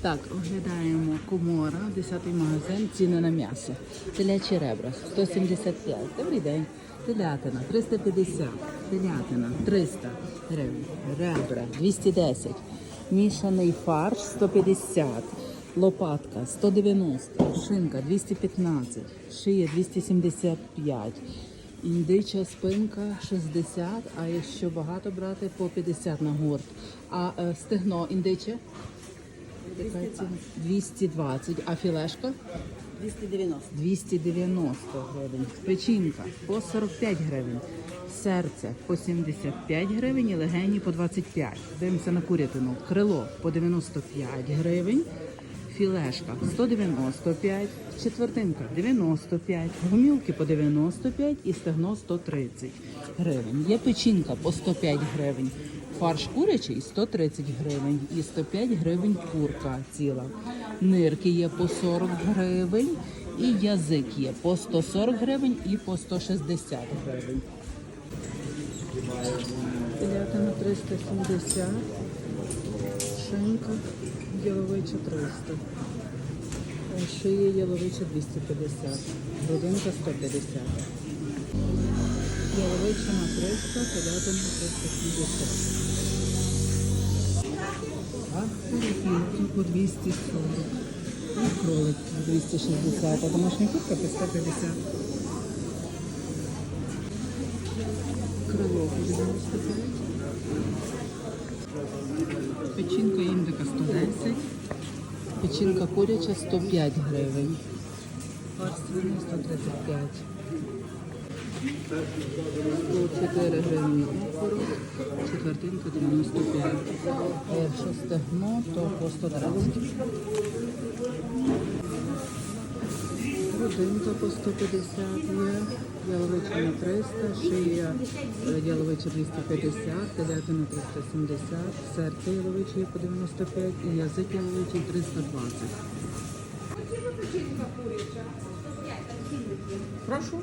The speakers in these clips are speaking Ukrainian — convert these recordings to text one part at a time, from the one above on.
Так, оглядаємо комора, 10-й магазин, ціни на м'ясо. Телячі ребра 175. Добрий день. Телятина 350. Телятина 300 гривень. Ребра 210. Мішаний фарш 150. Лопатка 190. Шинка 215. Шия 275. Індича спинка 60, а якщо багато брати, по 50 на гурт. А е, стегно індиче? 220. А філешка? 290. 290 гривень. Печінка по 45 гривень. Серце по 75 гривень і легені по 25. Дивимося на курятину. Крило по 95 гривень. Філешка 195, четвертинка 95, гумілки по 95 і стегно 130 гривень. Є печінка по 105 гривень, фарш курячий 130 гривень і 105 гривень курка ціла. Нирки є по 40 гривень і язик є по 140 гривень і по 160 гривень. Телятина 370, шинка яловича 300, Е, шия яловича 250, грудинка 150. Яловича на 300, телятина 370. А перепілки по 240. І кролик 260, а домашня курка по 150. Крило по 95. Печінка індика 110. Печінка куряча 105 гривень. Свиний 135. 104 гривні окорок, четвертинка 95. Якщо стегно, то по 130. Грудинка по 150 є, яловича на 300, шия е, яловича 250, телятина 370, серце яловиче по 95 і язик яловичий 320. Прошу.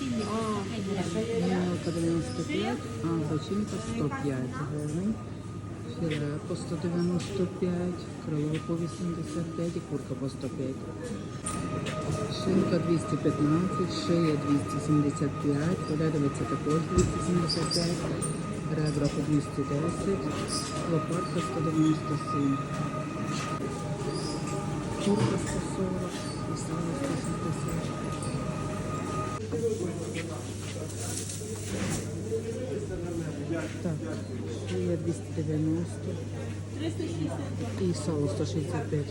Мілка 95, а печінка 105 гривень. Філе по 195, крило по 85 і курка по 105. Шинка 215, шия 275, полядовиця також 275, ребра по 210, лопатка 197, курка 140 і сало 160. Так, є 290 і сало 165.